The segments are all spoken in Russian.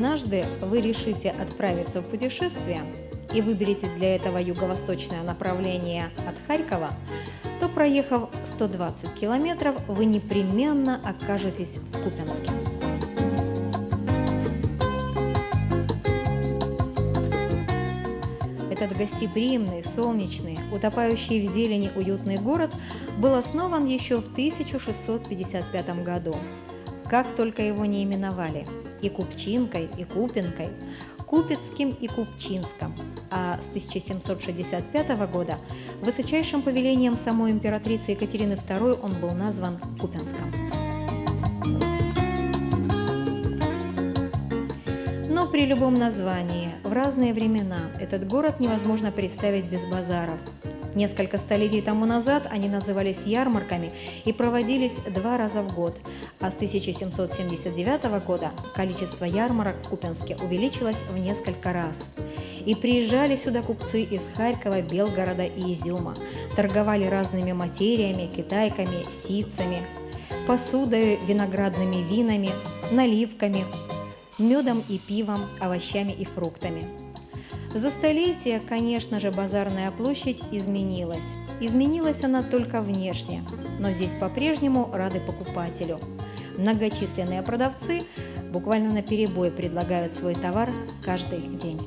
Однажды вы решите отправиться в путешествие и выберете для этого юго-восточное направление от Харькова, то проехав 120 километров, вы непременно окажетесь в Купенске. Этот гостеприимный, солнечный, утопающий в зелени уютный город был основан еще в 1655 году. Как только его не именовали – и Купчинкой, и Купинкой, Купецким и Купчинском, а с 1765 года высочайшим повелением самой императрицы Екатерины II он был назван Купенском. Но при любом названии, в разные времена, этот город невозможно представить без базаров – Несколько столетий тому назад они назывались ярмарками и проводились два раза в год, а с 1779 года количество ярмарок в Купенске увеличилось в несколько раз. И приезжали сюда купцы из Харькова, Белгорода и Изюма, торговали разными материями, китайками, ситцами, посудой, виноградными винами, наливками, медом и пивом, овощами и фруктами – за столетия, конечно же, базарная площадь изменилась. Изменилась она только внешне, но здесь по-прежнему рады покупателю. Многочисленные продавцы буквально на перебой предлагают свой товар каждый день.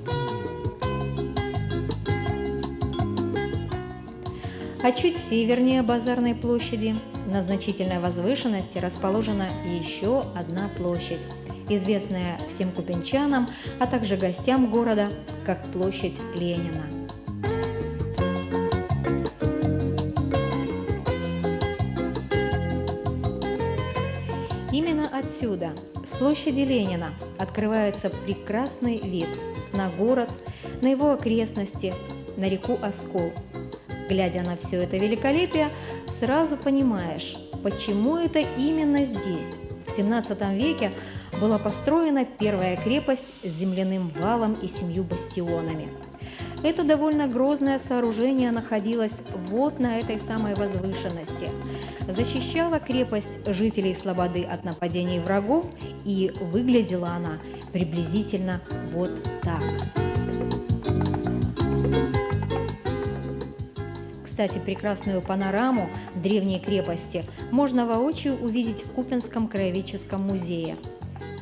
А чуть севернее базарной площади на значительной возвышенности расположена еще одна площадь известная всем купенчанам, а также гостям города, как площадь Ленина. Именно отсюда, с площади Ленина, открывается прекрасный вид на город, на его окрестности, на реку Оскол. Глядя на все это великолепие, сразу понимаешь, почему это именно здесь, в 17 веке, была построена первая крепость с земляным валом и семью бастионами. Это довольно грозное сооружение находилось вот на этой самой возвышенности. Защищала крепость жителей Слободы от нападений врагов, и выглядела она приблизительно вот так. Кстати, прекрасную панораму древней крепости можно воочию увидеть в Купинском краеведческом музее –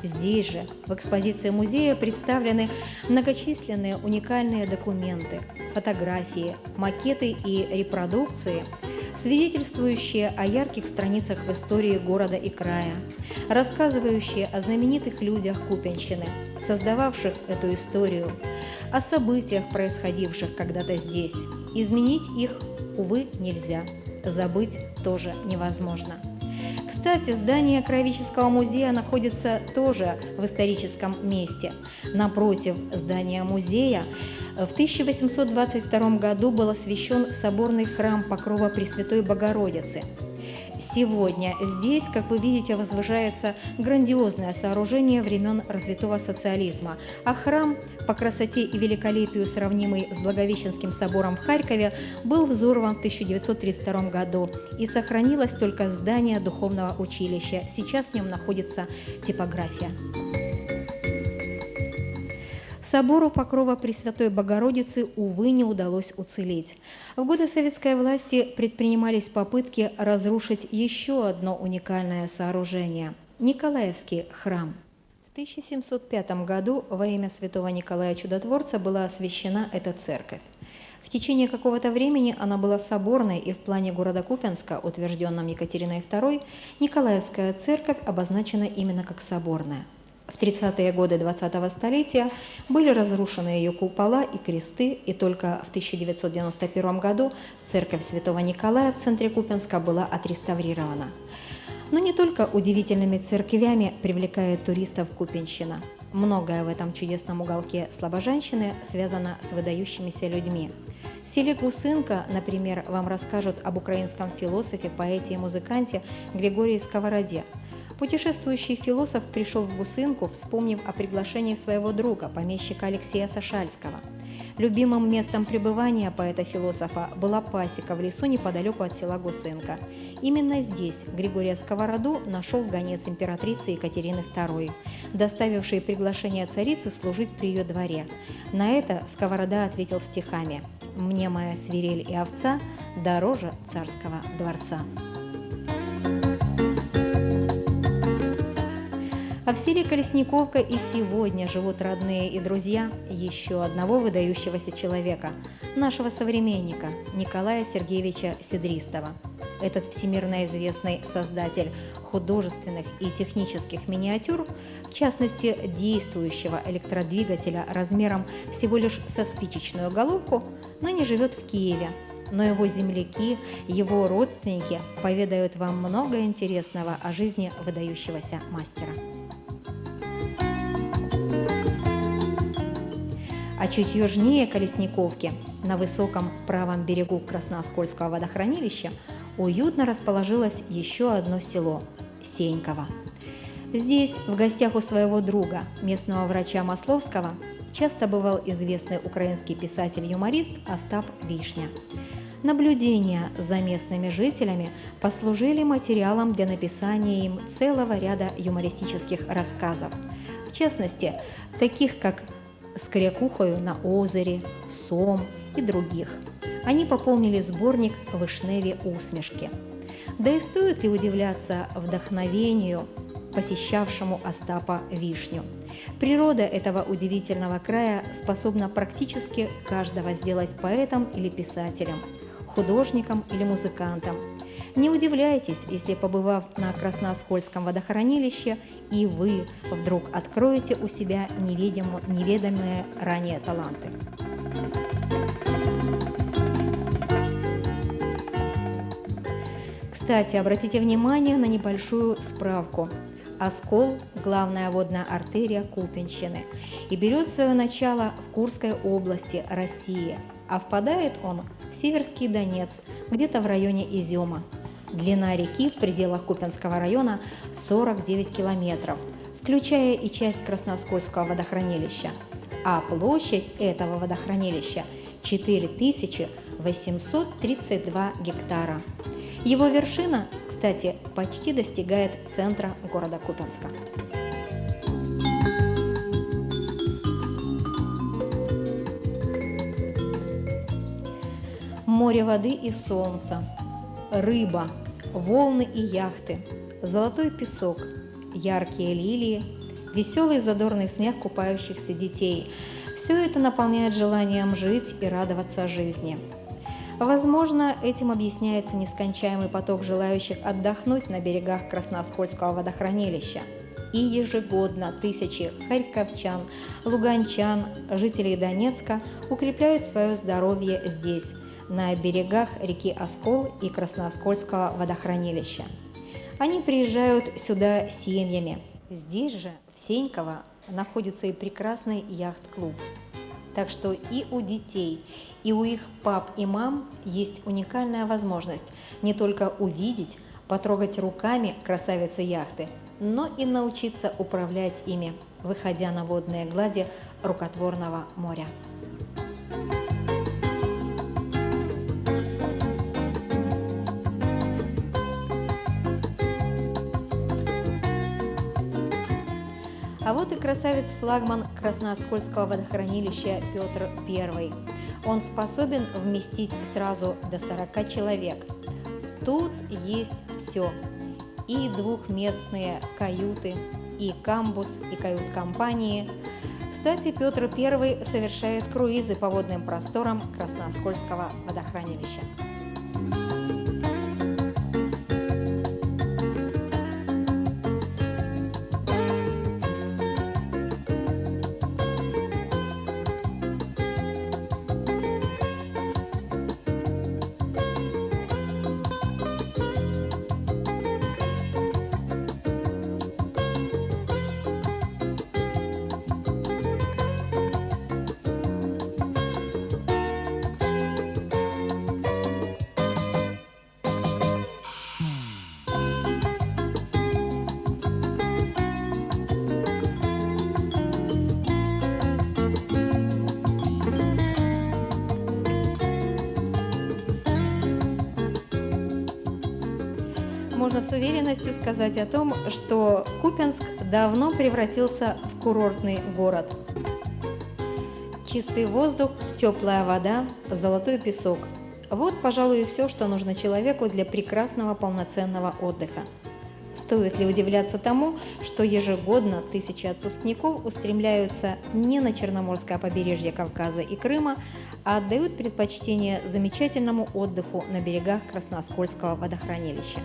Здесь же, в экспозиции музея, представлены многочисленные уникальные документы, фотографии, макеты и репродукции, свидетельствующие о ярких страницах в истории города и края, рассказывающие о знаменитых людях Купенщины, создававших эту историю, о событиях, происходивших когда-то здесь. Изменить их, увы, нельзя. Забыть тоже невозможно. Кстати, здание Кровического музея находится тоже в историческом месте. Напротив здания музея в 1822 году был освящен соборный храм Покрова Пресвятой Богородицы – Сегодня здесь, как вы видите, возвышается грандиозное сооружение времен развитого социализма, а храм, по красоте и великолепию сравнимый с Благовещенским собором в Харькове, был взорван в 1932 году и сохранилось только здание духовного училища. Сейчас в нем находится типография. Собору Покрова Пресвятой Богородицы, увы, не удалось уцелеть. В годы советской власти предпринимались попытки разрушить еще одно уникальное сооружение – Николаевский храм. В 1705 году во имя святого Николая Чудотворца была освящена эта церковь. В течение какого-то времени она была соборной, и в плане города Купенска, утвержденном Екатериной II, Николаевская церковь обозначена именно как соборная – в 30-е годы 20-го столетия были разрушены ее купола и кресты, и только в 1991 году церковь Святого Николая в центре Купенска была отреставрирована. Но не только удивительными церквями привлекает туристов Купенщина. Многое в этом чудесном уголке Слобожанщины связано с выдающимися людьми. В селе Гусынка, например, вам расскажут об украинском философе, поэте и музыканте Григории Сковороде – Путешествующий философ пришел в Гусынку, вспомнив о приглашении своего друга, помещика Алексея Сашальского. Любимым местом пребывания поэта-философа была пасека в лесу неподалеку от села Гусынка. Именно здесь Григория Сковороду нашел гонец императрицы Екатерины II, доставивший приглашение царицы служить при ее дворе. На это Сковорода ответил стихами «Мне моя свирель и овца дороже царского дворца». А в селе Колесниковка и сегодня живут родные и друзья еще одного выдающегося человека, нашего современника Николая Сергеевича Седристова. Этот всемирно известный создатель художественных и технических миниатюр, в частности действующего электродвигателя размером всего лишь со спичечную головку, ныне живет в Киеве, но его земляки, его родственники поведают вам много интересного о жизни выдающегося мастера. А чуть южнее Колесниковки, на высоком правом берегу Красноскольского водохранилища, уютно расположилось еще одно село – Сеньково. Здесь, в гостях у своего друга, местного врача Масловского, часто бывал известный украинский писатель-юморист Остап Вишня. Наблюдения за местными жителями послужили материалом для написания им целого ряда юмористических рассказов. В частности, таких как с на озере, сом и других. Они пополнили сборник «Вышневі усмешки». Да и стоит ли удивляться вдохновению, посещавшему Остапа Вишню. Природа этого удивительного края способна практически каждого сделать поэтом или писателем, художником или музыкантом – не удивляйтесь, если побывав на Красноскольском водохранилище, и вы вдруг откроете у себя неведомые ранее таланты. Кстати, обратите внимание на небольшую справку. Оскол – главная водная артерия Купенщины и берет свое начало в Курской области России, а впадает он Северский Донец, где-то в районе Изюма. Длина реки в пределах Купенского района 49 километров, включая и часть Красноскольского водохранилища. А площадь этого водохранилища 4832 гектара. Его вершина, кстати, почти достигает центра города Купенска. Море воды и солнца, рыба, волны и яхты, золотой песок, яркие лилии, веселый задорный смех купающихся детей – все это наполняет желанием жить и радоваться жизни. Возможно, этим объясняется нескончаемый поток желающих отдохнуть на берегах Красноскольского водохранилища. И ежегодно тысячи харьковчан, луганчан, жителей Донецка укрепляют свое здоровье здесь, на берегах реки Оскол и Красноскольского водохранилища. Они приезжают сюда семьями. Здесь же, в Сеньково, находится и прекрасный яхт-клуб. Так что и у детей, и у их пап и мам есть уникальная возможность не только увидеть, потрогать руками красавицы яхты, но и научиться управлять ими, выходя на водные глади рукотворного моря. Вот и красавец-флагман Красноскольского водохранилища Петр I. Он способен вместить сразу до 40 человек. Тут есть все. И двухместные каюты, и камбус, и кают-компании. Кстати, Петр I совершает круизы по водным просторам Красноскольского водохранилища. С уверенностью сказать о том, что Купенск давно превратился в курортный город. Чистый воздух, теплая вода, золотой песок. Вот, пожалуй, и все, что нужно человеку для прекрасного полноценного отдыха. Стоит ли удивляться тому, что ежегодно тысячи отпускников устремляются не на Черноморское побережье Кавказа и Крыма, а отдают предпочтение замечательному отдыху на берегах Красноскольского водохранилища.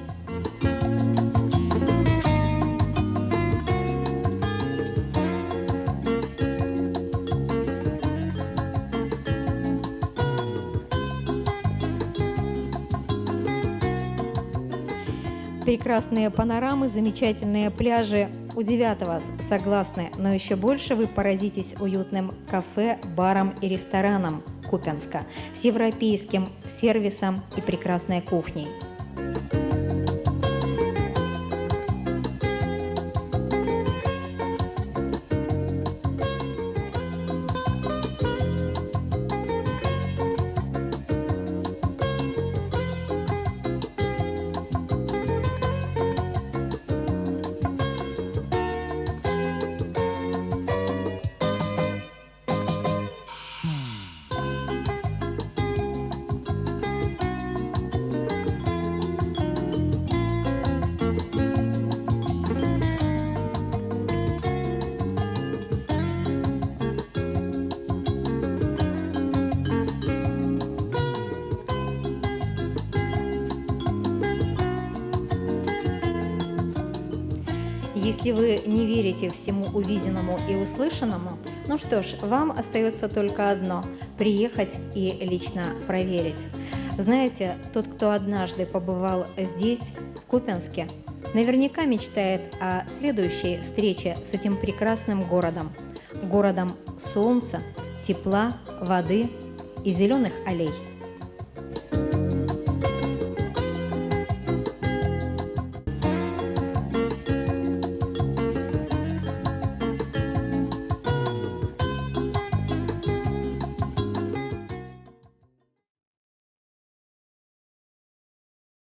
Прекрасные панорамы, замечательные пляжи удивят вас, согласны, но еще больше вы поразитесь уютным кафе, баром и рестораном Купенска с европейским сервисом и прекрасной кухней. Если вы не верите всему увиденному и услышанному, ну что ж, вам остается только одно – приехать и лично проверить. Знаете, тот, кто однажды побывал здесь, в Купенске, наверняка мечтает о следующей встрече с этим прекрасным городом. Городом солнца, тепла, воды и зеленых аллей.